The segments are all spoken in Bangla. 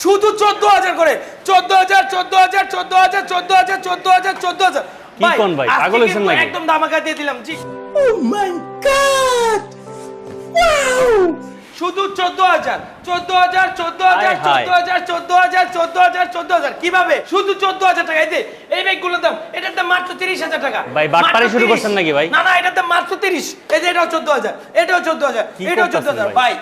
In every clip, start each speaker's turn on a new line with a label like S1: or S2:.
S1: শুধু চোদ্দ হাজার করে চোদ্দ হাজার চোদ্দ হাজার চোদ্দ হাজার চোদ্দ হাজার চোদ্দ হাজার চোদ্দ হাজার
S2: কি কোন ভাই? পাগল হয়েছেন নাকি?
S1: একদম দামাকা দিয়ে দিলাম জি ও মাই গড শুধু চোদ্দ হাজার চোদ্দ হাজার চোদ্দ হাজার
S2: হায় হায়।
S1: চোদ্দ হাজার চোদ্দ হাজার চোদ্দ হাজার চোদ্দ হাজার কীভাবে শুধু চোদ্দ হাজার টাকা এই যে এই ব্যাগগুলোর দাম এটার দাম মাত্র তিরিশ হাজার টাকা
S2: ভাই, শুরু করছেন নাকি ভাই?
S1: না না এটার দাম মাত্র তিরিশ এই যে এটাও চোদ্দ হাজার এটাও চোদ্দ হাজার এটাও চোদ্দ হাজার
S2: ভাই?
S1: ভাই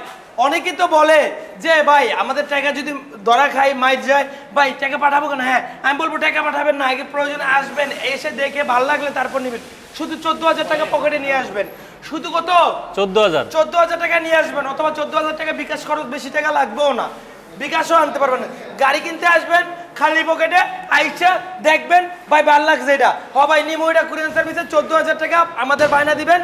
S1: অনেকেই তো বলে যে ভাই আমাদের টাকা যদি ধরা খাই মাইর যায়। ভাই টাকা পাঠাবো কেন? হ্যাঁ আমি বলব টাকা পাঠাবেন না আগে প্রয়োজনে আসবেন এসে দেখে ভালো লাগলে তারপর নেবেন। শুধু চোদ্দ হাজার টাকা পকেটে নিয়ে আসবেন। শুধু কত?
S2: চোদ্দ হাজার
S1: চোদ্দ হাজার টাকা নিয়ে আসবেন অথবা চোদ্দ হাজার টাকা বিকাশ খরচ বেশি টাকা লাগবেও না। বিকাশও আনতে পারবেন না। গাড়ি কিনতে আসবেন খালি পকেটে আইসা দেখবেন ভাই ভালো লাগছে এটা। হ ভাই নিমো এটা কুরিয়ান সার্ভিসে চোদ্দ হাজার টাকা আমাদের বায়না দিবেন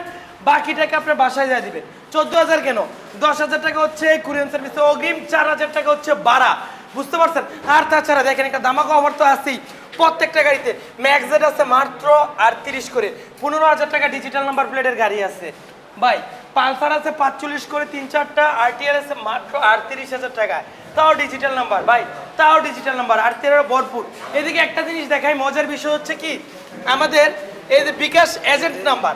S1: বাকি টাকা আপনার বাসায় যা দিবেন। চোদ্দ হাজার কেন? দশ হাজার টাকা হচ্ছে কুরিয়ান সার্ভিসে অগ্রিম, চার হাজার টাকা হচ্ছে ভাড়া। বুঝতে পারছেন? আর তাছাড়া দেখেন একটা দামাকা অফার তো আছেই। প্রত্যেকটা গাড়িতে ম্যাক্সেট আছে মাত্র আটত্রিশ করে। পনেরো হাজার টাকা ডিজিটাল নাম্বার প্লেটের গাড়ি আছে। ভাই, পালসার আছে পাঁচচল্লিশ করে তিন চারটা আরটিআর আছে মাত্র আটত্রিশ হাজার টাকায় তাও ডিজিটাল নাম্বার ভাই, তাও ডিজিটাল নাম্বার আরটিআর ভরপুর। এদিকে একটা জিনিস দেখাই, মজার বিষয় হচ্ছে কি? আমাদের এই যে বিকাশ এজেন্ট নাম্বার।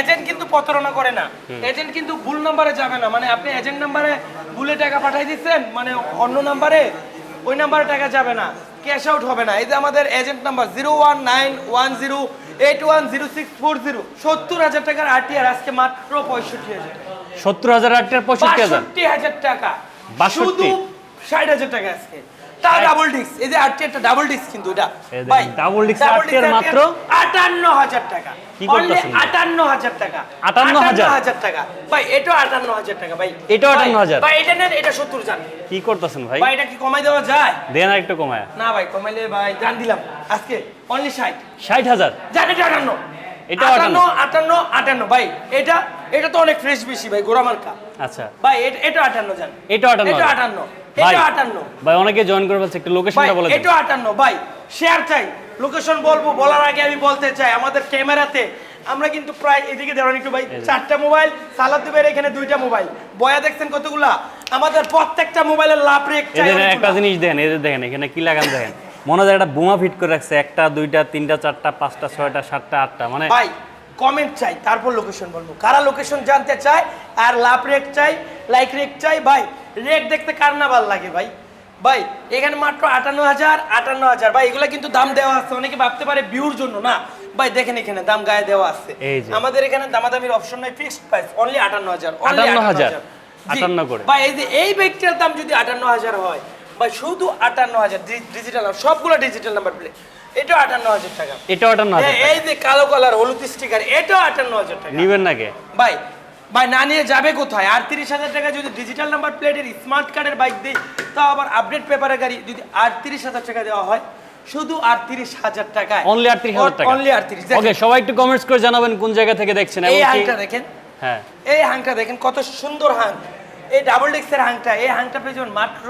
S1: এজেন্ট কিন্তু প্রতারণা করে না। এজেন্ট কিন্তু ভুল নাম্বারে যাবে না। মানে আপনি এজেন্ট নাম্বারে ভুলে টাকা পাঠাই দিচ্ছেন মানে অন্য নাম্বারে ওই নাম্বারে টাকা যাবে না। ক্যাশ আউট হবে না। এই যে আমাদের agent number zero one nine one zero eight one zero six four zero সত্তর হাজার টাকার আরটিআর আজকে মাত্র পঁয়ষট্টি হাজার।
S2: সত্তর হাজার আটটার পঁয়ষট্টি হাজার?
S1: টাকা? শুধু ষাট হাজার টাকা আজকে। তা ডাবল ডিস্ক এই যে আরটিআরটা ডাবল ডিস্ক কিন্তু এটা। ভাই
S2: double disc
S1: double
S2: মাত্র?
S1: আটান্ন হাজার টাকা।
S2: কি করতেছেন ভাই?
S1: আটান্ন হাজার টাকা।
S2: 58,000
S1: টাকা। ভাই আটান্ন হাজার টাকা ভাই। ভাই,
S2: 58,000
S1: ভাই এটা নেন এটা সত্তর জান
S2: কি করতেছেন ভাই?
S1: ভাই এটা কি কমাই দেওয়া যায়?
S2: দেন আর একটু কমায়।
S1: না ভাই কমাইলে ভাই জান দিলাম। আজকে অনলি ষাট।
S2: ষাট হাজার?
S1: জান এটা আটান্ন।
S2: এটা
S1: আটান্ন আটান্ন। আটান্ন ভাই এটা এটা তো অনেক ফ্রেশ বেশি ভাই গোড়া মার্কা।
S2: আচ্ছা।
S1: ভাই এটা- এটা আটান্ন জান।
S2: এটা আটান্ন
S1: এটা
S2: হাজার।
S1: আটান্ন
S2: ভাই
S1: এটা আটান্ন।
S2: ভাই অনেকে জয়েন করে ফেলছে একটু লোকেশনটা বলে দিন
S1: এটা আটান্ন। ভাই শেয়ার চাই। লোকেশন বলব বলার আগে আমি বলতে চাই আমাদের ক্যামেরাতে আমরা কিন্তু প্রায় এদিকে ধরেন একটু ভাই। চারটা মোবাইল সালাদ দুবের এখানে দুইটা মোবাইল। বয়া দেখছেন কতগুলা? আমাদের প্রত্যেকটা মোবাইলের লাভ
S2: এদের একটা জিনিস দেখেন এদের দেখেন এখানে কি লাগান দেখেন। মনে হয় একটা বোমা ফিট করে রাখছে একটা দুইটা তিনটা চারটা পাঁচটা ছয়টা সাতটা আটটা মানে
S1: ভাই কমেন্ট চাই তারপর লোকেশন বলব। কারা লোকেশন জানতে চায় আর লাভ রেক চাই লাইক রেক চাই ভাই রেক দেখতে কার না ভালো লাগে ভাই? ভাই এখানে মাত্র আটান্ন হাজার আটান্ন হাজার। ভাই এগুলা কিন্তু দাম দেওয়া আছে অনেকে ভাবতে পারে ভিউর জন্য না। ভাই দেখেন এখানে দাম গায়ে দেওয়া আছে। আমাদের এখানে দামাদামির অপশন নাই ফিক্সড প্রাইস অনলি আটান্ন হাজার
S2: 58,000
S1: জি।
S2: 58 করে।
S1: ভাই এই যে এই ব্যক্তির দাম যদি আটান্ন হাজার হয় ভাই শুধু আটান্ন হাজার ডিজিটাল সবগুলো ডিজিটাল নাম্বার প্লেট এটাও আটান্ন হাজার টাকা।
S2: এটাও আটান্ন হাজার
S1: এই- এই যে কালো কালার হলুদ স্টিকার এটাও আটান্ন হাজার টাকা।
S2: নিবেন নাকি
S1: ভাই ভাই না নিয়ে যাবে কোথায়? আর তিরিশ হাজার টাকা যদি ডিজিটাল নাম্বার প্লেটের স্মার্ট কার্ডের বাইক দিই তাও আবার আপডেট পেপারের গাড়ি যদি আর তিরিশ হাজার টাকা দেওয়া হয় শুধু আর তিরিশ হাজার টাকায়।
S2: অনলি আটত্রিশ হাজার টাকা।
S1: অনলি আর তিরিশ
S2: ওকে সবাই একটু কমেন্টস করে জানাবেন কোন জায়গা থেকে দেখছেন
S1: এই
S2: কি-
S1: হাংটা দেখেন।
S2: হ্যাঁ।
S1: এই হাংটা দেখেন কত সুন্দর হাং। এই ডাবল ডিক্সের হাংটা এই হাংটা পেয়ে যাবেন মাত্র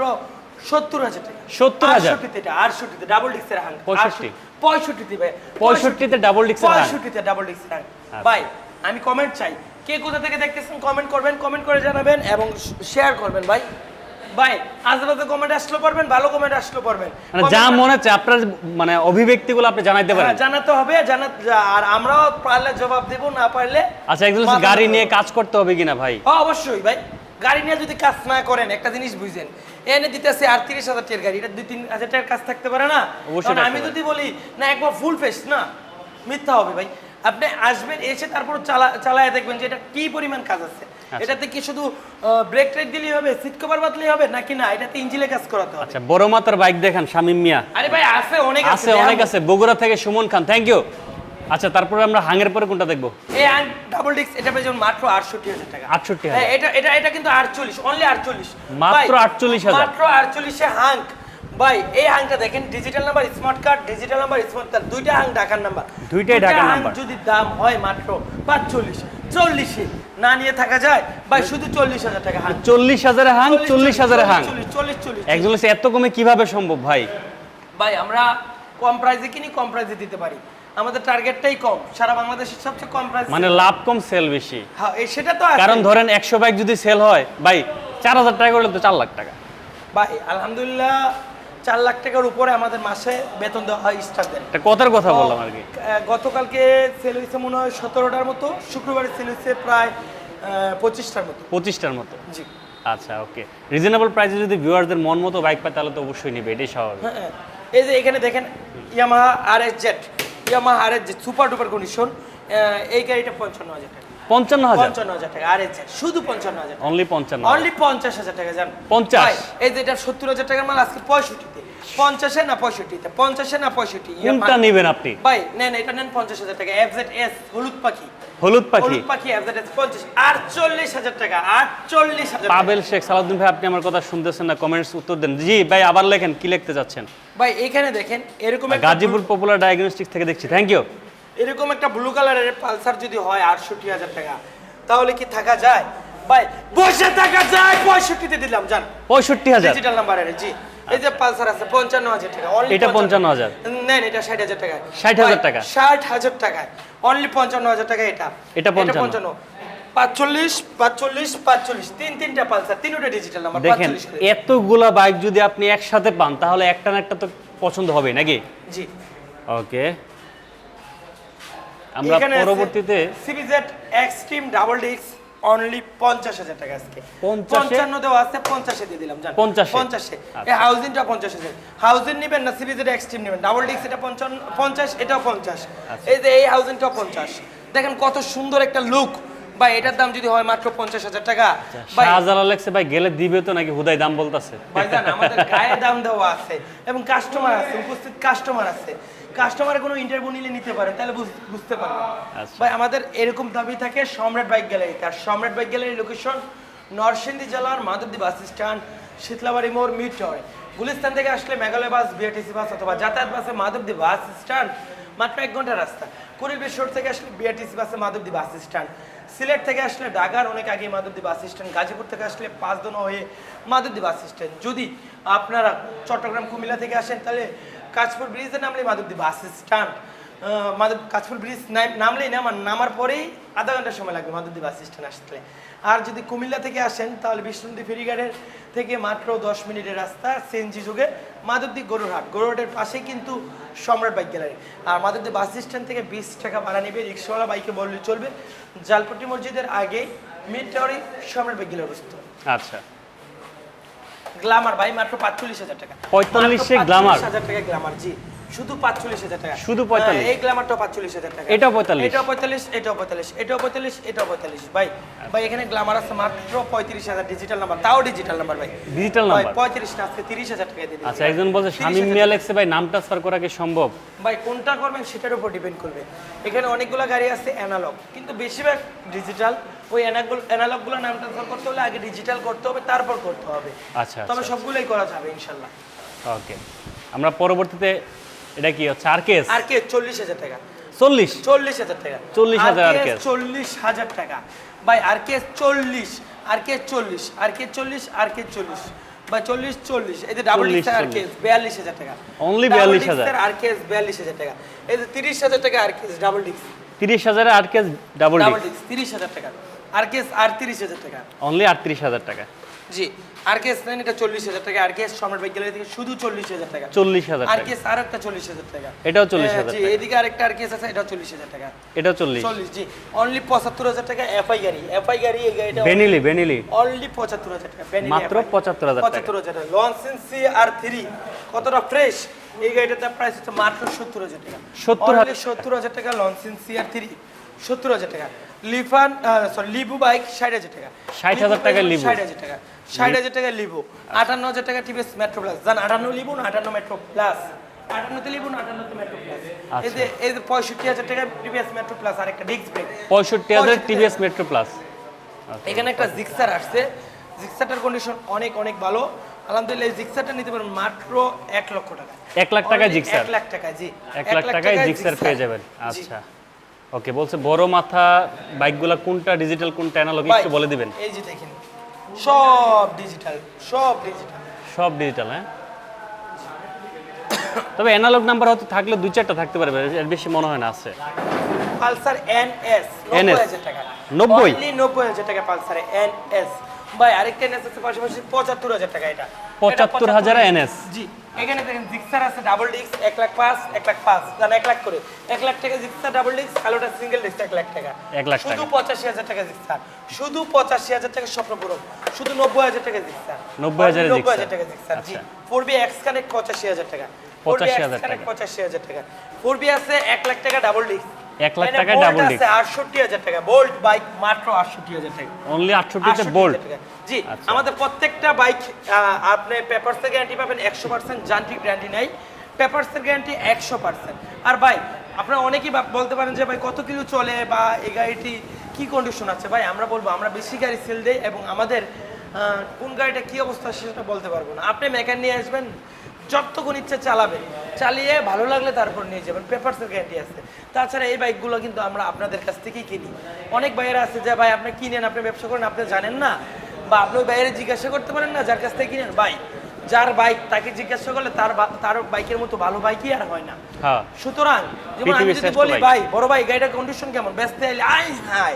S1: সত্তর হাজার টাকা।
S2: 70,000
S1: আটষট্টিতে এটা আটষট্টিতে ডাবল ডিক্সের হাং
S2: 65
S1: পঁয়ষট্টিতে ভাই
S2: 65 তে double disc এর হাং।
S1: পঁয়ষট্টিতে ডাবল ডিক্সের হাং
S2: আচ্ছা।
S1: ভাই আমি কমেন্ট চাই। কে কোথা থেকে দেখতেছেন কমেন্ট করবেন কমেন্ট করে জানাবেন এবং শেয়ার করবেন ভাই। ভাই আজবাজে কমেন্ট আসলো পারবেন ভালো কমেন্ট আসলো পারবেন
S2: মানে যা মনে হচ্ছে আপনার মানে অভিব্যক্তিগুলো আপনি জানাইতে পারেন।
S1: হ্যাঁ, জানাতে হবে জানা আর আমরাও পারলে জবাব দেব না পারলে
S2: আচ্ছা একজন গাড়ি নিয়ে কাজ করতে হবে কিনা ভাই?
S1: অবশ্যই ভাই গাড়ি নিয়ে যদি কাজ না করেন একটা জিনিস বুঝেন এনে দিতেছে আটত্রিশ হাজার টাকার গাড়ি। এটা দুই তিন হাজার টাকার কাজ থাকতে পারে না। আমি যদি বলি না একবার ফুল ফেস না মিথ্যা হবে ভাই। আপনি আসবেন এসে তারপর চালা চালায় দেখবেন যে এটা কি পরিমাণ কাজ আছে।
S2: আচ্ছা।
S1: এটাতে কি শুধু ব্রেক ট্রেক দিলেই হবে সিট কভার বাদলেই হবে নাকি না এটাতে ইঞ্জিনে কাজ করাতে হবে?
S2: আচ্ছা বড় মাতার বাইক দেখেন শামিম মিয়া।
S1: আরে ভাই আছে অনেক আছে
S2: অনেক আছে। বগুড়া থেকে সুমন খান থ্যাংক ইউ আচ্ছা তারপরে আমরা হাঙের পরে কোনটা দেখব?
S1: এই ডাবল ডিস্ক এটা পেয়ে যাবেন মাত্র আটষট্টি হাজার টাকা।
S2: 68,000
S1: হ্যাঁ, এটা এটা এটা কিন্তু আটচল্লিশ অনলি আটচল্লিশ।
S2: মাত্র 48,000
S1: মাত্র আটচল্লিশে হাঙ্ক ভাই এই হাংটা দেখেন digital number smart card digital number smart card দুইটা হাং ঢাকার নাম্বার
S2: দুইটাই ঢাকার নাম্বার।
S1: যদি দাম হয় মাত্র পাঁচচল্লিশ চল্লিশে। না নিয়ে থাকা যায়? ভাই শুধু চল্লিশ হাজার টাকা হাং
S2: চল্লিশ হাজারে হাং চল্লিশ হাজারে হাং
S1: চল্লিশ চল্লিশ
S2: একজন এত কমে কীভাবে সম্ভব ভাই?
S1: ভাই আমরা কম প্রাইসে কিনি কম প্রাইসে দিতে পারি। আমাদের টার্গেটটাই কম। সারা বাংলাদেশের সবচেয়ে কম প্রাইস
S2: মানে লাভ কম সেল বেশি।
S1: হ্যাঁ এই সেটা তো আছে।
S2: কারণ ধরেন একশো বাইক যদি সেল হয় ভাই চার হাজার টাকা করলে তো চার লাখ টাকা।
S1: ভাই আলহামদুলিল্লাহ চার লাখ টাকার উপরে আমাদের মাসে বেতন দেওয়া হয় স্টাফদের
S2: কথার কথা বললাম আর কি।
S1: গতকালকে সেল হয়েছে মনে হয় সতেরোটার মতো শুক্রবারে সেল হয়েছে প্রায় পঁচিশটার মতো।
S2: পঁচিশটার মতো।
S1: জি।
S2: আচ্ছা ওকে রিজনেবল প্রাইসে যদি ভিউয়ারদের মন মতো বাইক পায় তাহলে তো অবশ্যই নেবে এটাই স্বাভাবিক।
S1: হ্যাঁ হ্যাঁ। এই যে এখানে দেখেন Yamaha R S Z Yamaha R S super duper condition এই গাড়িটা পঞ্চান্ন হাজার টাকা।
S2: পঞ্চান্ন হাজার?
S1: পঞ্চান্ন হাজার টাকা। আর এস শুধু পঞ্চান্ন হাজার
S2: অনলি পঞ্চান্ন
S1: অনলি পঞ্চাশ হাজার টাকা জান।
S2: 50?
S1: এই যে সত্তর হাজার টাকার মাল আজকে পঁয়ষট্টিতে। পঞ্চাশে না পঁয়ষট্টিতে? পঞ্চাশে না পঁয়ষট্টি?
S2: কোনটা নেবেন আপনি?
S1: ভাই নেন এটা নেন পঞ্চাশ হাজার টাকা। এফজেড এস হলুদ পাখি।
S2: হলুদ পাখি?
S1: হলুদ পাখি এফজেড এস পঞ্চাশ। আটচল্লিশ হাজার টাকা আটচল্লিশ হাজার।
S2: পাবেল শেখ সালাউদ্দিন ভাই আপনি আমার কথা শুনতেছেন না কমেন্টস উত্তর দেন। জি ভাই আবার লেখেন কি লিখতে যাচ্ছেন
S1: ভাই এখানে দেখেন এরকম একটা
S2: গাজীপুর পপুলার ডায়াগনস্টিক্স থেকে দেখছি। থ্যাংক ইউ
S1: এরকম একটা ব্লু কালারের পালসার যদি হয় আটষট্টি হাজার টাকা তাহলে কি থাকা যায়? ভাই বসে থাকা যায় পঁয়ষট্টিতে দিলাম জান।
S2: পঁয়ষট্টি হাজার।
S1: ডিজিটাল নাম্বারের জি। এই যে পালসার আছে পঞ্চান্ন হাজার টাকা
S2: এটা
S1: 55,000
S2: 55,000
S1: নেন এটা ষাট হাজার টাকা।
S2: 60,000 টাকা।
S1: ষাট হাজার টাকায় অনলি পঞ্চান্ন হাজার টাকা এটা।
S2: এটা 55
S1: পাঁচচল্লিশ পাঁচচল্লিশ পাঁচচল্লিশ। তিন তিনটা পালসার তিনটা ডিজিটাল নাম্বার
S2: দেখেন এতগুলা বাইক যদি আপনি একসাথে পান তাহলে একটা না একটা তো পছন্দ হবে নাকি?
S1: জি।
S2: ওকে। আমরা পরবর্তীতে
S1: CBZ extreme double disc only পঞ্চাশ হাজার টাকা আজকে।
S2: 50
S1: পঞ্চান্ন দেওয়া আছে পঞ্চাশে দিয়ে দিলাম জান।
S2: 50
S1: পঞ্চাশে।
S2: আচ্ছা।
S1: এই হাউজিংটা পঞ্চাশ হাজার। হাউজিং নেবেন না সিবিজেড এক্সট্রিম নেবেন। ডাবল ডিস্ক এটা পঞ্চান্ন পঞ্চাশ এটাও পঞ্চাশ।
S2: আচ্ছা।
S1: এই যে এই হাউজিংটাও পঞ্চাশ। দেখেন কত সুন্দর একটা লুক বা এটার দাম যদি হয় মাত্র পঞ্চাশ হাজার টাকা ভাই।
S2: শাহজালাল লেখছে ভাই গেলে দিবে তো নাকি? হুদাই দাম বলতাছে।
S1: ভাইজান আমাদের গায়ে দাম দেওয়া আছে এবং কাস্টমার আছে উপস্থিত কাস্টমার আছে। কাস্টমারের কোনো ইন্টারভিউ নিলে নিতে পারেন তাহলে বুঝতে পারবেন।
S2: আচ্ছা।
S1: ভাই আমাদের এরকম দাবি থাকে সম্রাট বাইক গ্যালারিতে আর সম্রাট বাইক গ্যালারি লোকেশন নরসিংদী জেলার মাধবদী বাস স্ট্যান্ড শীতলাবাড়ি মোড় মিড টাওয়ারে গুলিস্তান থেকে আসলে মেঘালয় বাস বিআরটিসি বাস অথবা যাতায়াত বাসে মাধবদী বাস স্ট্যান্ড মাত্র এক ঘণ্টার রাস্তা। কুড়িলবির শোর থেকে আসলে বিআরটিসি বাসে মাধবদী বাস স্ট্যান্ড। সিলেট থেকে আসলে ঢাকার অনেক আগে মাধবদী বাস স্ট্যান্ড, গাজীপুর থেকে আসলে পাঁচদোনা হয়ে মাধবদী বাস স্ট্যান্ড। যদি আপনারা চট্টগ্রাম, কুমিল্লা থেকে আসেন, তাহলে কাশপুর ব্রিজের নামলে Madhabdi bus stand. Madhab Kajpur bridge নামলেই নামান নামার পরেই আধা ঘণ্টা সময় লাগবে মাধবদী বাস স্ট্যান্ড আসতে। আর যদি কুমিল্লা থেকে আসেন তাহলে বিষ্ণুদী ফেরিঘাটের থেকে মাত্র দশ মিনিটের রাস্তা সিএনজি যুগে মাধবদী গরুরহাট। গরুরহাটের পাশেই কিন্তু সম্রাট বাইক গ্যালারি। আর মাধবদী বাস স্ট্যান্ড থেকে বিশ টাকা ভাড়া নেবে রিক্সাওয়ালা বাইকে বললে চলবে জালপট্টি মসজিদের আগে মিড টাওয়ারে সম্রাট বাইক গ্যালারি অবস্থিত।
S2: আচ্ছা।
S1: গ্লামার ভাই মাত্র পাঁচচল্লিশ হাজার টাকা।
S2: 45 এ
S1: হাজার টাকা গ্লামার জি। শুধু পাঁচচল্লিশ হাজার টাকা।
S2: শুধু 45?
S1: হ্যাঁ, এই পাঁচচল্লিশ হাজার টাকা।
S2: এটাও 45?
S1: এটাও পঁয়তাল্লিশ এটাও পঁয়তাল্লিশ এটাও পঁয়তাল্লিশ এটাও পঁয়তাল্লিশ। ভাই ভাই এখানে গ্লামার আছে মাত্র হাজার ডিজিটাল নাম্বার তাও ডিজিটাল নাম্বার ভাই।
S2: ডিজিটাল নাম্বার
S1: পঁয়ত্রিশ না আজকে হাজার টাকা দিয়ে
S2: আচ্ছা একজন বলছে শামিম মিয়া লেখছে ভাই নাম ট্রান্সফার করা কি সম্ভব?
S1: ভাই কোনটা করবেন সেটার উপর ডিপেন্ড করবে। এখানে অনেকগুলো গাড়ি আছে অ্যানালগ কিন্তু বেশিরভাগ ডিজিটাল ওই অ্যানাগুলো অ্যানালগগুলো নাম ট্রান্সফার করতে হলে আগে ডিজিটাল করতে হবে তারপর করতে হবে।
S2: আচ্ছা
S1: তবে
S2: আচ্ছা।
S1: সবগুলোই করা যাবে ইনশাল্লাহ।
S2: ওকে আমরা পরবর্তীতে এটা কি হচ্ছে? আর কেস
S1: আর কে চল্লিশ হাজার টাকা।
S2: চল্লিশ?
S1: চল্লিশ হাজার টাকা।
S2: 40,000
S1: RKS
S2: RKS
S1: চল্লিশ হাজার টাকা। ভাই আর কে চল্লিশ আর কে চল্লিশ আর কে চল্লিশ আর কে চল্লিশ। বা চল্লিশ চল্লিশ। এই যে ডাবল
S2: 40,
S1: আর কেস বিয়াল্লিশ হাজার টাকা।
S2: Only 42,000
S1: আর কেস বিয়াল্লিশ হাজার টাকা। এই যে তিরিশ হাজার টাকা আর কেস ডাবল ডিস্ক
S2: তিরিশ হাজারে আর কেস ডাবল ডিস্ক
S1: ডিস্ক তিরিশ হাজার টাকা। আর কেস আর তিরিশ হাজার টাকা।
S2: অনলি আটত্রিশ হাজার টাকা।
S1: জি। আর কেস নেন এটা চল্লিশ হাজার টাকা আর কেস সম্রাট বাইক গ্যালারি থেকে শুধু চল্লিশ হাজার টাকা
S2: চল্লিশ হাজার
S1: আর
S2: টাকা
S1: কেস আর একটা চল্লিশ হাজার টাকা
S2: এটাও চল্লিশ
S1: হ্যাঁ,
S2: হাজার
S1: জি এদিকে আরেকটা আর কেস আছে এটাও চল্লিশ হাজার টাকা
S2: এটাও চল্লিশ
S1: চল্লিশ জি অনলি পঁচাত্তর হাজার টাকা এফআই গাড়ি এফআই গাড়ি এই গাড়িটা
S2: বেনিলি বেনিলি
S1: অনলি পঁচাত্তর হাজার টাকা Benelli
S2: মাত্র 75,000 টাকা।
S1: পঁচাত্তর হাজার টাকা লনসেন সি আর থ্রি কতটা ফ্রেশ এই গাড়িটার প্রাইস হচ্ছে মাত্র সত্তর হাজার টাকা
S2: 70,000
S1: অনলি সত্তর হাজার টাকা লনসেন সি আর থ্রি সত্তর হাজার টাকা লিফান সরি লিবু বাইক ষাট হাজার টাকা
S2: 60,000 টাকায় লিবু।
S1: ষাট হাজার টাকা ষাট হাজার টাকা লিবু আটান্ন হাজার টাকা টিভিএস মেট্রো প্লাস জান আটান্ন লিবু না আটান্ন মেট্রো প্লাস আটান্নতে লিবু না আটান্নতে মেট্রো প্লাস
S2: আচ্ছা।
S1: এই যে এই যে পঁয়ষট্টি হাজার টাকা টিভিএস মেট্রো প্লাস আর একটা ডিস্ক ব্রেক
S2: পঁয়ষট্টি হাজার। টিভিএস মেট্রো প্লাস
S1: এখানে একটা জিক্সার আসছে। জিক্সারটার কন্ডিশন অনেক অনেক ভালো। আলহামদুলিল্লাহ এই জিক্সারটা নিতে পারেন মাত্র এক লক্ষ টাকা
S2: এক লাখ জিক্সার
S1: এক লাখ টাকায় জি।
S2: এক লাখ টাকায় জিক্সার পেয়ে যাবেন। আচ্ছা। ওকে বলছে বড় মাথা বাইকগুলা কোনটা ডিজিটাল কোনটা অ্যানালগ একটু বলে দিবেন।
S1: এই যে দেখেন। সব ডিজিটাল সব ডিজিটাল
S2: সব ডিজিটাল হ্যাঁ? তবে অ্যানালগ নাম্বার হয়তো থাকলে দুই চারটা থাকতে পারবে এর বেশি মনে হয় না আছে।
S1: পালসার
S2: এনএস
S1: নব্বই হাজার টাকা।
S2: 90?
S1: Only নব্বই হাজার টাকা পালসার এন এস ভাই আরেকটা এনএস আছে পাশাপাশি পঁচাত্তর হাজার টাকা এটা।
S2: 75,000
S1: এটা
S2: NS?
S1: জি এখানে দেখেন জিক্সার আছে ডাবল ডিস্ক এক লাখ পাঁচ এক লাখ পাঁচ জান এক লাখ করে। এক লাখ টাকা জিক্সার ডাবল ডিস্ক কালোটা সিঙ্গেল ডিস্ক এক লাখ টাকা।
S2: এক লাখ
S1: শুধু পঁচাশি হাজার টাকা জিক্সার শুধু পঁচাশি হাজার টাকা স্বপ্ন পূরণ শুধু নব্বই হাজার টাকা জিক্সার
S2: 90,000 এর
S1: নব্বই হাজার টাকা জিক্সার জি।
S2: আচ্ছা।
S1: এক্স কানেক্ট পঁচাশি হাজার টাকা।
S2: 85,000 টাকা।
S1: পঁচাশি হাজার টাকা। ফোর আছে এক লাখ টাকা ডাবল ডিস্ক
S2: এক লাখ টাকা double disc।
S1: আটষট্টি হাজার টাকা। বোল্ট বাইক মাত্র আটষট্টি হাজার টাকা।
S2: অনলি আটষট্টিতে
S1: 68
S2: বোল্ট
S1: জি
S2: আচ্ছা।
S1: আমাদের প্রত্যেকটা বাইক আপনি পেপারসের গ্যারান্টি পাবেন একশো পার্সেন্ট যান্ত্রিক গ্যারান্টি নাই। পেপারসের গ্যারান্টি একশো পার্সেন্ট আর ভাই আপনারা অনেকেই বলতে পারেন যে ভাই কত কিলো চলে বা এই গাড়িটি কি কন্ডিশন আছে? ভাই আমরা বলব আমরা বেশি গাড়ি সেল দেই এবং আমাদের কোন গাড়িটা কি অবস্থা সেটা বলতে পারব না। আপনি মেকার নিয়ে আসবেন যতক্ষণ ইচ্ছে চালাবেন। চালিয়ে ভালো লাগলে তারপর নিয়ে যাবেন পেপারসের গ্যারান্টি আছে। তাছাড়া এই বাইকগুলো কিন্তু আমরা আপনাদের কাছ থেকেই কিনি। অনেক বাইরে আছে যে ভাই আপনি কিনেন আপনি ব্যবসা করেন আপনি জানেন না? বা আপনি ওই বাইরে জিজ্ঞাসা করতে পারেন না যার কাছ থেকে কিনেন? ভাই যার বাইক তাকে জিজ্ঞাসা করলে তার তার বাইকের মতো ভালো বাইকই আর হয় না।
S2: হ্যাঁ।
S1: সুতরাং যেমন আমি যদি বলি ভাই বড় ভাই গাড়িটার কন্ডিশন কেমন? ব্যস্ত এলে আই হাই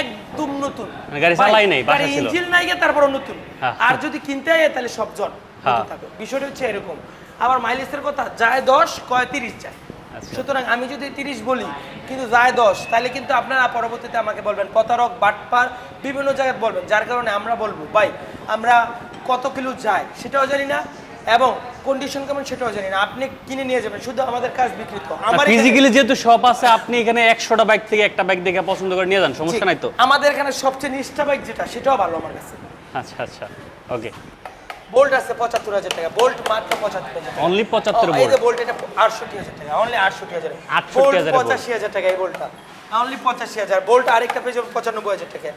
S1: একদম নতুন।
S2: মানে গাড়ি চালাই নাই,
S1: গাড়ি
S2: ছিল।
S1: ইঞ্জিন নাই গিয়ে তারপর নতুন।
S2: হ্যাঁ।
S1: আর যদি কিনতে হয় তাহলে সব জন
S2: হ্যাঁ।
S1: বিষয়টা হচ্ছে এরকম। আবার মাইলেজের কথা যায় দশ কয় তিরিশ যায়।
S2: আচ্ছা।
S1: সুতরাং আমি যদি তিরিশ বলি কিন্তু যায় দশ তাহলে কিন্তু আপনারা পরবর্তীতে আমাকে বলবেন প্রতারক বাটপার বিভিন্ন জায়গায় বলবেন যার কারণে আমরা বলব ভাই আমরা কত কিলো যায় সেটাও জানি না এবং কন্ডিশন কেমন সেটাও জানি না। আপনি কিনে নিয়ে যাবেন শুধু আমাদের কাজ বিকৃত আমার
S2: ফিজিক্যালি যেহেতু শপ আছে আপনি এখানে একশোটা বাইক থেকে একটা বাইক দেখে পছন্দ করে নিয়ে যান সমস্যা নাই তো?
S1: আমাদের এখানে সবচেয়ে নিষ্ঠা বাইক যেটা সেটাও ভালো আমার কাছে।
S2: আচ্ছা আচ্ছা। ওকে
S1: বোল্ট আছে পঁচাত্তর হাজার টাকা। বোল্ট মাত্র পঁচাত্তর হাজার
S2: অনলি পঁচাত্তর
S1: এই
S2: বোল্ট
S1: যে বোল্ট এটা আটষট্টি হাজার টাকা। অনলি আটষট্টি হাজার
S2: 68,000
S1: পঁচাশি হাজার টাকা এই বোল্টটা অনলি পঁচাশি হাজার। বোল্ট আরেকটা পেয়ে যাবেন পঁচানব্বই হাজার টাকা।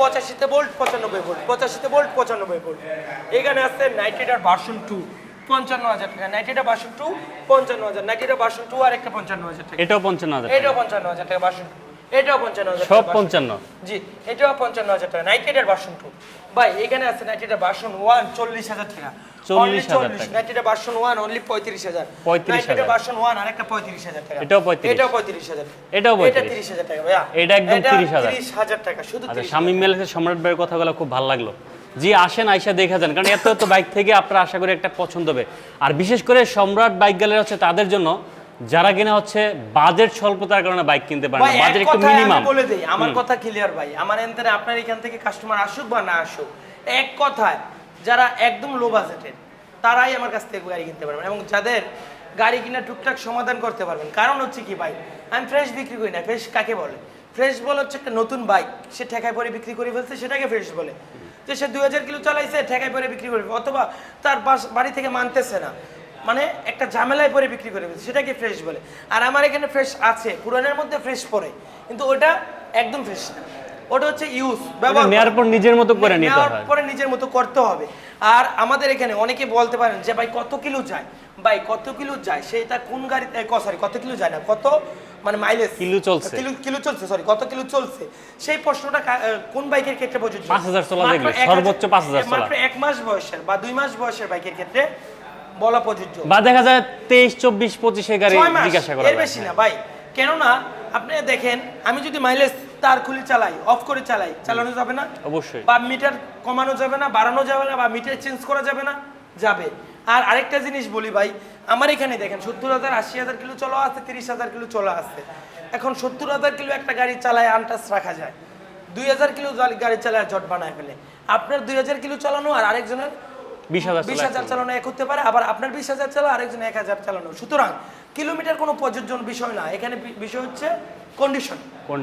S1: পঁচাশিতে বোল্ট পঁচানব্বই বোল্ট পঁচাশিতে বোল্ট পঁচানব্বই বোল্ট এখানে আছে নাইটেডার ভার্সন টু পঞ্চান্ন হাজার টাকা। নাইটেডার ভার্সন টু পঞ্চান্ন হাজার। নাইটেডার ভার্সন টু আর একটা পঞ্চান্ন হাজার টাকা।
S2: এটাও পঞ্চান্ন হাজার
S1: এটাও পঞ্চান্ন হাজার টাকা ভার্সন এটাও
S2: সব
S1: টাকা version
S2: পঞ্চান্ন।
S1: জি এটাও পঞ্চান্ন হাজার টাকা। নাইটেডের ভার্সন টু ভাই এখানে আছে ভার্সন টাকা।
S2: 40,000 টাকা।
S1: নাইটেডের ভার্সন ওয়ান অনলি পঁয়ত্রিশ হাজার।
S2: 35,000
S1: নাইটেডের ভার্সন ওয়ান আরেকটা পঁয়ত্রিশ হাজার টাকা।
S2: এটাও 35
S1: এটাও পঁয়ত্রিশ হাজার।
S2: এটাও
S1: এটা
S2: 35
S1: তিরিশ হাজার টাকা ভাইয়া।
S2: এটা একদম 30,000
S1: তিরিশ হাজার। টাকা শুধু
S2: আচ্ছা
S1: 30,000
S2: শামীম মেলের সম্রাট ভাইয়ের কথাগুলো খুব ভালো লাগল। জি আসেন আইসা দেখা যান কারণ এত এত বাইক থেকে আপনারা আশা করি একটা পছন্দ হবে। আর বিশেষ করে সম্রাট বাইক গ্যালারি হচ্ছে তাদের জন্য যারা কিনা হচ্ছে বাজেট স্বল্পতার কারণে বাইক কিনতে পারে না। বাজেট একটু মিনিমাম
S1: বলে দেই আমার কথা ক্লিয়ার ভাই। আমার এনতে আপনার এখান থেকে কাস্টমার আসুক বা না আসুক এক কথায় যারা একদম লো বাজেটের তারাই আমার কাছ থেকে গাড়ি কিনতে পারবেন এবং যাদের গাড়ি কিনা টুকটাক সমাধান করতে পারবেন। কারণ হচ্ছে কি ভাই আমি ফ্রেশ বিক্রি করি না। ফ্রেশ কাকে বলে? ফ্রেশ বল হচ্ছে একটা নতুন বাইক সে ঠেকায় পরে বিক্রি করে ফেলছে সেটাকে ফ্রেশ বলে। যে সে দুই হাজার কিলো চালাইছে ঠেকায় পরে বিক্রি করে অথবা তার বাড়ি থেকে মানতেছে না। মানে একটা ঝামেলায় পরে বিক্রি করে ফেলছে সেটাকে ফ্রেশ বলে। আর আমার এখানে ফ্রেশ আছে পুরানের মধ্যে ফ্রেশ পড়ে কিন্তু ওটা একদম ফ্রেশ না। ওটা হচ্ছে ইউজ ব্যবহার
S2: নেওয়ার পর নিজের মতো করে নিতে
S1: নেওয়ার
S2: হয়।
S1: পরে নিজের মতো করতে হবে। আর আমাদের এখানে অনেকে বলতে পারেন যে ভাই কত কিলো যায়? ভাই কত কিলো যায়? সেটা কোন গাড়িতে সরি কত কিলো যায় না? কত মানে মাইলেজ
S2: কিলো চলছে।
S1: কিলো কিলো চলছে সরি কত কিলো চলছে? সেই প্রশ্নটা কোন বাইকের ক্ষেত্রে প্রযোজ্য?
S2: 5,000 চলা দেখলে, সর্বোচ্চ 5,000 চলা।
S1: মাত্র এক মাস বয়সের বা দুই মাস বয়সের বাইকের ক্ষেত্রে বলা প্রযোজ্য।
S2: বা দেখা যায় তেইশ চব্বিশ গাড়ি জিজ্ঞাসা করা
S1: এর বেশি না ভাই। কেননা আপনি দেখেন আমি যদি মাইলেজ তার খুলে চালাই অফ করে চালাই চালানো যাবে না।
S2: অবশ্যই।
S1: বা মিটার কমানো যাবে না বাড়ানো যাবে না বা মিটার চেঞ্জ করা যাবে না যাবে। আর আরেকটা জিনিস বলি ভাই আমার এখানে দেখেন সত্তর হাজার আশি হাজার কিলো চলা আছে তিরিশ হাজার কিলো চলা আছে। এখন সত্তর হাজার কিলো একটা গাড়ি চালায় আনটাস রাখা যায়। দুই হাজার কিলো গাড়ি- গাড়ি চালায় জট বানায় ফেলে। আপনার দুই হাজার কিলো চালানো আর আরেকজনের
S2: বিশ হাজার
S1: চালানো এক হতে পারে আবার আপনার বিশ হাজার চালানো আরেকজন এক হাজার চালানো। সুতরাং কিলোমিটার কোনো প্রযোজ্য বিষয় না। এখানে বিষয় হচ্ছে কন্ডিশন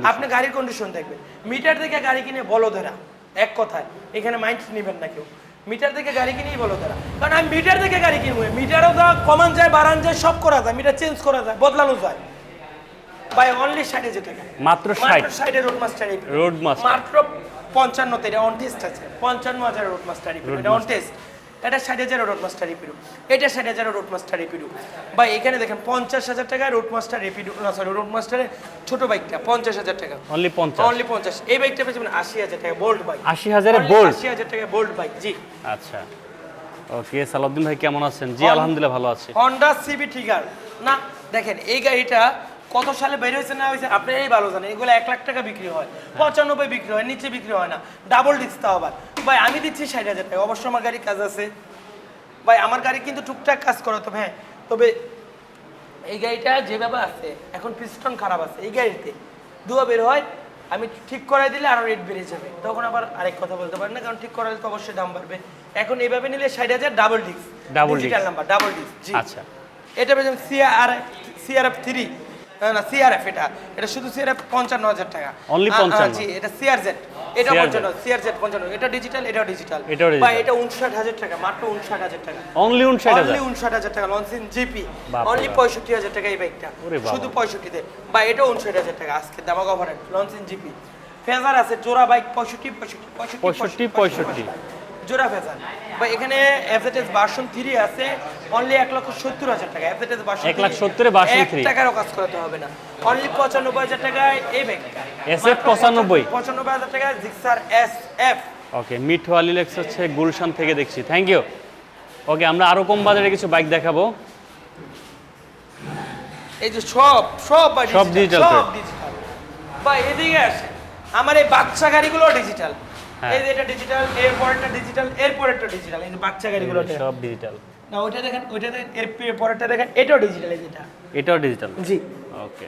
S1: আপনি গাড়ির কন্ডিশন দেখবেন। মিটার থেকে গাড়ি কিনে বলো ধরা এক কথায়। এখানে মাইন্ড নেবেন না কেউ। মিটার থেকে গাড়ি কিনেই বলো ধরা কারণ আমি মিটার থেকে গাড়ি কিনবো। মিটারও তো কমান যায় বাড়ান যায় সব করা যায়। মিটার চেঞ্জ করা যায় বদলানো যায়। বাই অনলি ষাট হাজার টাকা।
S2: মাত্র ষাট।
S1: ষাটে রোড মাস্টার
S2: রোড মাস্টার
S1: মাত্র পঞ্চান্নতে এটা অন টেস্ট আছে। পঞ্চান্ন হাজার রোড মাস্টার এটা অন টেস্ট এটা ষাট হাজার রোড মাস্টার রিপিডু এটা ষাট হাজার রোড মাস্টার রিপিডু ভাই এখানে দেখেন পঞ্চাশ হাজার টাকা রোড মাস্টার রিপিডু না সরি রোড মাস্টারের ছোট বাইকটা পঞ্চাশ হাজার টাকা।
S2: অনলি পঞ্চাশ।
S1: অনলি পঞ্চাশ। এই বাইকটা পেয়েছেন আশি হাজার টাকা বোল্ট বাইক
S2: আশি হাজারে বোল্ট
S1: আশি হাজার টাকা বোল্ট বাইক জি।
S2: আচ্ছা। ওকে সালাউদ্দিন ভাই কেমন আছেন? জি আলহামদুলিল্লাহ ভালো আছি।
S1: হন্ডা সিবি ট্রিগার না দেখেন এই গাড়িটা কত সালে বের হয়েছে না হয়েছে আপনি এই ভালো জানেন। এগুলো এক লাখ টাকা বিক্রি হয় পঁচানব্বই বিক্রি হয় নিচে বিক্রি হয় না। ডাবল ডিস্ক তাও আবার। ভাই আমি দিচ্ছি ষাট হাজার টাকা। অবশ্য আমার গাড়ি কাজ আছে। ভাই আমার গাড়ি কিন্তু টুকটাক কাজ করো তবে হ্যাঁ তবে এই গাড়িটা যেভাবে আছে এখন পিস্টন খারাপ আছে। এই গাড়িতে দুয়া বের হয় আমি ঠিক করাই দিলে আরও রেট বেড়ে যাবে। তখন আবার আরেক কথা বলতে পারি না কারণ ঠিক করালে তো অবশ্যই দাম বাড়বে। এখন এইভাবে নিলে ষাট হাজার double disc
S2: disc।
S1: Digital number double disc জি।
S2: আচ্ছা।
S1: এটা পেয়েছেন সিআর সিআরএফ থ্রি না সিআরএফ এটা। এটা শুধু সিআরএফ পঞ্চান্ন হাজার টাকা। আ,
S2: 55
S1: জি এটা সিআরজেড এটা
S2: CRZ
S1: পঞ্চান্ন সিআরজেড পঞ্চান্ন। এটা ডিজিটাল এটাও ডিজিটাল বা এটা উনষাট হাজার টাকা মাত্র উনষাট হাজার টাকা।
S2: অনলি উনষাট হাজার।
S1: অনলি উনষাট হাজার টাকা লঞ্চিন জিপি অনলি
S2: বাপ।
S1: পঁয়ষট্টি হাজার টাকা এই বাইকটা। শুধু পঁয়ষট্টিতে। বা এটা উনষাট হাজার টাকা। আজকে দামাক অফারের লঞ্চিন জিপি ফেজার আছে জোড়া বাইক পঁয়ষট্টি পঁয়ষট্টি
S2: পঁয়ষট্টি, পঁয়ষট্টি।
S1: জোড়া ফেজার। বা এখানে এফজেটেস ভার্সন থ্রি আছে। অনলি এক লক্ষ সত্তর হাজার টাকা। এফজেটেস ভার্সন
S2: এক লাখ সত্তরে version
S1: এক টাকারও কাজ করাতে হবে না। অনলি পঁচানব্বই হাজার টাকায় এই বাইকটা
S2: SF 95
S1: পঁচানব্বই। হাজার টাকা Gixxer S F
S2: okay Mithu আলিলেক্স হচ্ছে গুলশান থেকে দেখছি। থ্যাংক ইউ ওকে আমরা আরও কম বাজারে কিছু বাইক দেখাবো।
S1: এই যে সব সব
S2: সব
S1: digital সব ডিজিটাল বা এদিকে আসে আমার এই বাচ্চা গাড়িগুলো ডিজিটাল
S2: হ্যাঁ।
S1: এই যে এটা ডিজিটাল এর পরেরটা ডিজিটাল এর পরেরটা ডিজিটাল এই বাচ্চা গাড়িগুলো
S2: সব ডিজিটাল
S1: না ওইটা দেখেন ওইটা দেখেন এর পরেরটা দেখেন এটাও ডিজিটাল যেটা।
S2: এটাও ডিজিটাল
S1: জি।
S2: ওকে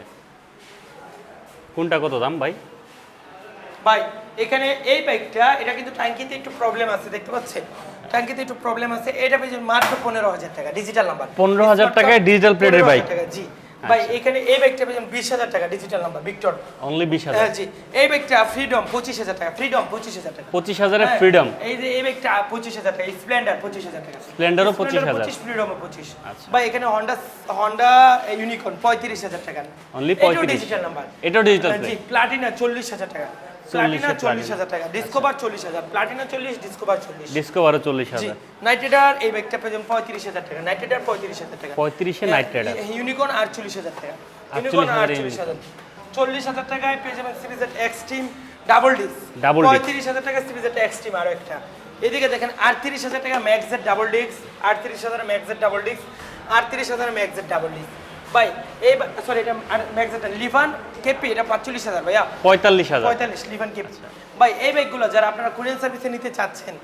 S2: কোনটা কত দাম ভাই?
S1: ভাই এখানে এই বাইকটা এটা কিন্তু ট্যাঙ্কিতে একটু প্রবলেম আছে দেখতে পাচ্ছেন? ট্যাঙ্কিতে একটু প্রবলেম আছে এটা পেয়েছেন মাত্র পনেরো হাজার টাকা ডিজিটাল নাম্বার
S2: 15,000 টাকায় ডিজিটাল প্লেটের বাইক
S1: জি। ভাই এখানে এই বাইকটা পেয়েছেন বিশ হাজার টাকা ডিজিটাল নাম্বার ভিক্টর
S2: অনলি বিশ হাজার।
S1: হ্যাঁ জি। এই ব্যাগটা ফ্রিডম পঁচিশ হাজার টাকা ফ্রিডম পঁচিশ হাজার টাকা।
S2: পঁচিশ হাজারের
S1: হ্যাঁ,
S2: ফ্রিডম
S1: এই যে এই ব্যাগটা পঁচিশ হাজার টাকা স্প্লেন্ডার পঁচিশ হাজার টাকা।
S2: স্প্লেন্ডারও ও 25,000
S1: পঁচিশ ফ্রিডমও পঁচিশ ভাই এখানে হন্ডা হন্ডা ইউনিকর্ন পঁয়ত্রিশ হাজার টাকা।
S2: অনলি পঁয়ত্রিশ।
S1: ডিজিটাল নাম্বার
S2: এটাও ডিজিটাল
S1: জি
S2: plate।
S1: প্লাটিনা চল্লিশ হাজার টাকা।
S2: 40
S1: প্লাটিনা
S2: এর
S1: চল্লিশ
S2: Platina।
S1: হাজার টাকা। ডিসকোভার প্লাটিনা
S2: ডিসকভারও হাজার।
S1: নাইট্রেডার এই হাজার টাকা। নাইট্রেডার পঁয়ত্রিশ হাজার টাকা।
S2: পঁয়ত্রিশে নাইট রাইডার
S1: ইউনিকর্ন আটচল্লিশ হাজার টাকা। ইউনিকর্ন
S2: হাজার
S1: আটচল্লিশ হাজার চল্লিশ হাজার টাকায় পেয়ে যাবেন সিরিজের এক্সট্রিম ডাবল ডিস্ক। পঁয়ত্রিশ হাজার টাকা সিরিজের এক্সট্রিম আরও একটা। এদিকে দেখেন আটত্রিশ হাজার টাকা ম্যাক্সের ডাবল ডিস্ক আটত্রিশ হাজার ম্যাক্সের ডাবল ডিস্ক আটত্রিশ হাজার ম্যাক্সের ডাবল ডিস্ক ভাই এই সরি এটা ম্যাক্সের লিভান কেপি এটা পাঁচচল্লিশ হাজার ভাইয়া।
S2: পঁয়তাল্লিশ হাজার।
S1: পঁয়তাল্লিশ লিভান কেপি। ভাই এই বাইকগুলো যারা আপনারা কুরিয়ার সার্ভিসে নিতে চাচ্ছেন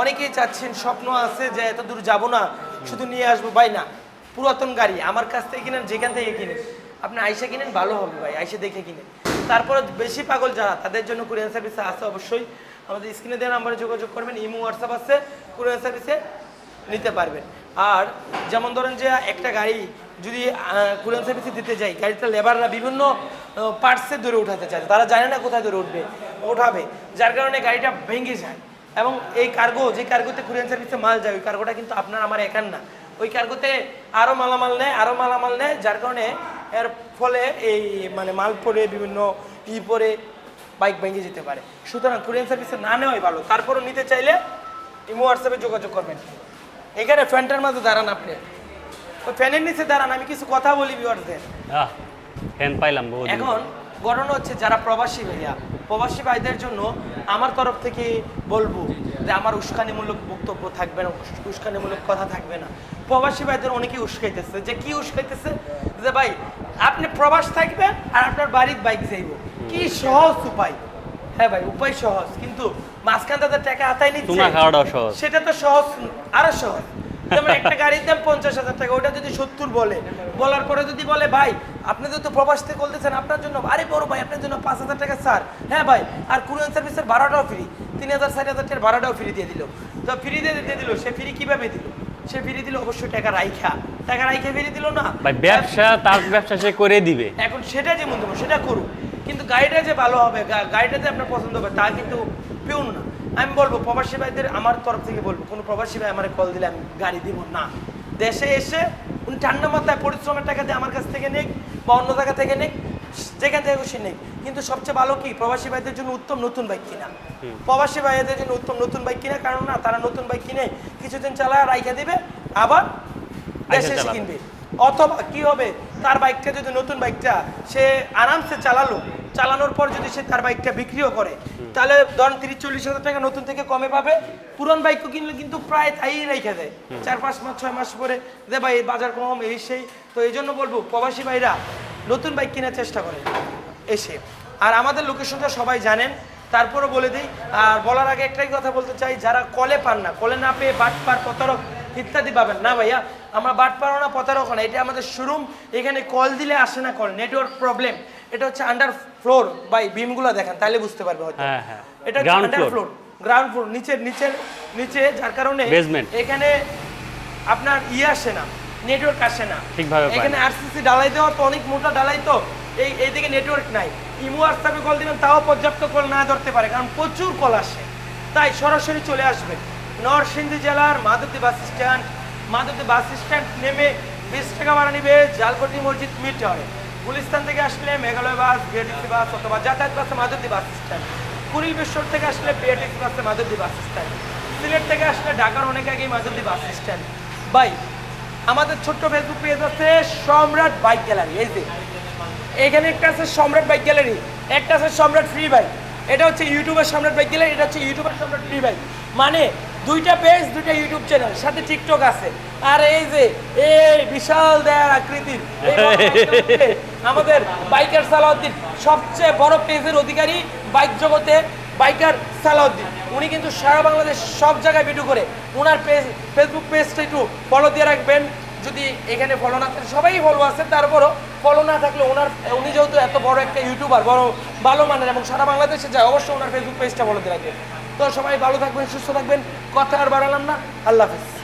S1: অনেকেই চাচ্ছেন স্বপ্ন আছে যে এত দূর যাব না শুধু নিয়ে আসব। ভাই না পুরাতন গাড়ি আমার কাছ থেকে কিনেন যেখান থেকে কিনেন। আপনি আইসা কিনেন ভালো হবে ভাই আইসা দেখে কিনেন। তারপরে বেশি পাগল যারা তাদের জন্য কুরিয়ার সার্ভিসে আছে অবশ্যই। আমাদের স্ক্রিনে দেওয়া নাম্বারে যোগাযোগ করবেন ইমো হোয়াটসঅ্যাপ আছে কুরিয়ার সার্ভিসে নিতে পারবেন। আর যেমন ধরেন যে একটা গাড়ি যদি কুরিয়ার সার্ভিসে দিতে যাই, গাড়িটা লেবাররা বিভিন্ন পার্টসে ধরে উঠাতে চায়। তারা জানে না কোথায় ধরে উঠবে ওঠাবে যার কারণে গাড়িটা ভেঙে যায়। এবং এই কার্গো যে কার্গোতে কুরিয়ার সার্ভিসে মাল যায়, ওই কার্গোটা কিন্তু আপনার আমার একার না। ওই কার্গোতে আরও মালামাল নেয় আরও মালামাল নেয়, যার কারণে এর ফলে এই মানে মাল পরে বিভিন্ন ই পরে বাইক ভেঙে যেতে পারে। সুতরাং কুরিয়ার সার্ভিসে না নেওয়াই ভালো। তারপরও নিতে চাইলে ইমো হোয়াটসঅ্যাপে যোগাযোগ করবেন। এখানে ফ্যানটার মাঝে দাঁড়ান আপনি। ওই ফ্যানের নিচে দাঁড়ান আমি কিছু কথা বলি ভিউয়ারদের
S2: আহ ফ্যান পাইলাম বহু
S1: এখন ঘটনা হচ্ছে যারা প্রবাসী ভাইয়া প্রবাসী ভাইদের জন্য আমার তরফ থেকে বলব যে আমার উস্কানিমূলক বক্তব্য থাকবে না উস্কানিমূলক কথা থাকবে না। প্রবাসী ভাইদের অনেকেই উস্কাইতেছে। যে কি উস্কাইতেছে? যে ভাই আপনি প্রবাস থাকবেন আর আপনার বাড়ির বাইক যাইব কি সহজ উপায়। হ্যাঁ ভাই উপায় সহজ। কিন্তু মাঝখান তাদের টাকা হাতায় নিচ্ছে। সেটা তো সহজ আরও সহজ। যেমন একটা গাড়ির দাম পঞ্চাশ হাজার টাকা ওটা যদি সত্তর বলে বলার পরে যদি বলে ভাই আপনি তো প্রবাস থেকে বলতেছেন আপনার জন্য আরে বড় ভাই আপনার জন্য পাঁচ হাজার টাকা স্যার। হ্যাঁ ভাই আর কুরিয়ার সার্ভিসের ভাড়াটাও ফ্রি তিন হাজার চার হাজার টাকার ভাড়াটাও ফ্রি দিয়ে দিল। তো ফ্রি দিয়ে দিয়ে দিল সে ফ্রি কীভাবে দিল? সে ফ্রি দিল অবশ্যই টাকা রাইখা। টাকা রাইখা ফ্রি দিল না।
S2: ভাই ব্যবসা তার ব্যবসা সে করে দিবে।
S1: এখন সেটা যেমন দেবো সেটা করুক। কিন্তু গাড়িটা যে ভালো হবে গাড়িটা যে আপনার পছন্দ হবে তা কিন্তু পিউন না। আমি বলব প্রবাসী ভাইদের আমার তরফ থেকে বলব কোনো প্রবাসী ভাই আমার কল দিলে আমি গাড়ি দিব না। দেশে এসে উনি ঠান্ডা মাথায় পরিশ্রমের টাকা দিয়ে আমার কাছ থেকে নেক বা অন্য জায়গা থেকে নেক যেখান থেকে খুশি নেক। কিন্তু সবচেয়ে ভালো কি প্রবাসী ভাইদের জন্য উত্তম নতুন বাইক কিনা। প্রবাসী ভাইদের জন্য উত্তম নতুন বাইক কিনা কারণ না তারা নতুন বাইক কিনে কিছুদিন চালায় রাইখা দিবে আবার দেশে এসে কিনবে। অথবা কি হবে তার বাইকটা যদি নতুন বাইকটা সে আরামসে চালালো চালানোর পর যদি সে তার বাইকটা বিক্রিও করে, তাহলে ধরেন তিরিশ চল্লিশ হাজার টাকা নতুন থেকে কমে পাবে। পুরন বাইকও কিনলে কিন্তু প্রায় তাই রেখে দেয়। চার পাঁচ মাস, ছয় মাস পরে যে ভাই বাজার কম, এই সেই। তো এই জন্য বলব, প্রবাসী ভাইরা নতুন বাইক কেনার চেষ্টা করে এসে। আর আমাদের লোকেশনটা সবাই জানেন। তারপরও বলে দিই, আর বলার আগে একটাই কথা বলতে চাই, যারা কলে পান না, কলে না পেয়ে বাট পার, প্রতারক ইত্যাদি পাবেন না ভাইয়া? আমরা বাট পারো না প্রতারক না এটা আমাদের শোরুম এখানে কল দিলে আসে না কল নেটওয়ার্ক প্রবলেম এটা হচ্ছে আন্ডার ফ্লোর বাই বিমগুলো দেখেন তাহলে বুঝতে পারবে হয়তো।
S2: হ্যাঁ, হ্যাঁ।
S1: এটা
S2: Ground
S1: under floor ground floor নিচের নিচের নিচে যার কারণে
S2: Basement।
S1: এখানে আপনার ইয়ে আসে না নেটওয়ার্ক আসে না।
S2: ঠিকভাবে
S1: এখানে আরসিসি ডালাই দেওয়া তো অনেক মোটা ডালাই তো এই এইদিকে নেটওয়ার্ক নাই। ইমো হোয়াটসঅ্যাপে কল দিবেন তাও পর্যাপ্ত কল না ধরতে পারে কারণ প্রচুর কল আসে। তাই সরাসরি চলে আসবে নরসিংদী জেলার Madhabdi bus stand Madhabdi bus stand নেমে বিশ টাকা ভাড়া নিবে জালপটি মসজিদ মিড টাওয়ারে গুলিস্তান থেকে আসলে মেঘালয় বাস বিএটিসি বাস অথবা যাতায়াত বাসে মাধবদী বাস স্ট্যান্ড। কুড়িল বিশ্বর থেকে আসলে বিএটিসি বাসে মাধবদী বাস স্ট্যান্ড। সিলেট থেকে আসলে ঢাকার অনেক আগেই মাধবদী বাস স্ট্যান্ড। বাই আমাদের ছোট্ট ফেসবুক পেজ আছে সম্রাট বাইক গ্যালারি, এই যে। এখানে একটা আছে সম্রাট বাইক গ্যালারি, একটা আছে সম্রাট ফ্রি বাইক। এটা হচ্ছে ইউটিউবের সম্রাট বাইক গ্যালারি, এটা হচ্ছে ইউটিউবের সম্রাট ফ্রি বাইক। মানে দুইটা পেজ দুইটা ইউটিউব চ্যানেল সাথে টিকটক আছে। আর এই যে এই বিশাল দেয়ার আকৃতির আমাদের বাইকার সালাউদ্দিন সবচেয়ে বড় পেজের অধিকারী বাইক জগতে বাইকার সালাউদ্দিন। উনি কিন্তু সারা বাংলাদেশ সব জায়গায় ভিডিও করে। ওনার পেজ ফেসবুক পেজটা একটু ফলো দিয়ে রাখবেন। যদি এখানে ফলো না থাকে সবাই ফলো আছে তারপরও ফলো না থাকলে ওনার উনি যেহেতু এত বড় একটা ইউটিউবার বড় ভালো মানের এবং সারা বাংলাদেশে যায় অবশ্যই ওনার ফেসবুক পেজটা ফলো দিয়ে রাখবেন। তো সবাই ভালো থাকবেন সুস্থ থাকবেন। কথা আর বাড়ালাম না। আল্লাহ হাফিজ।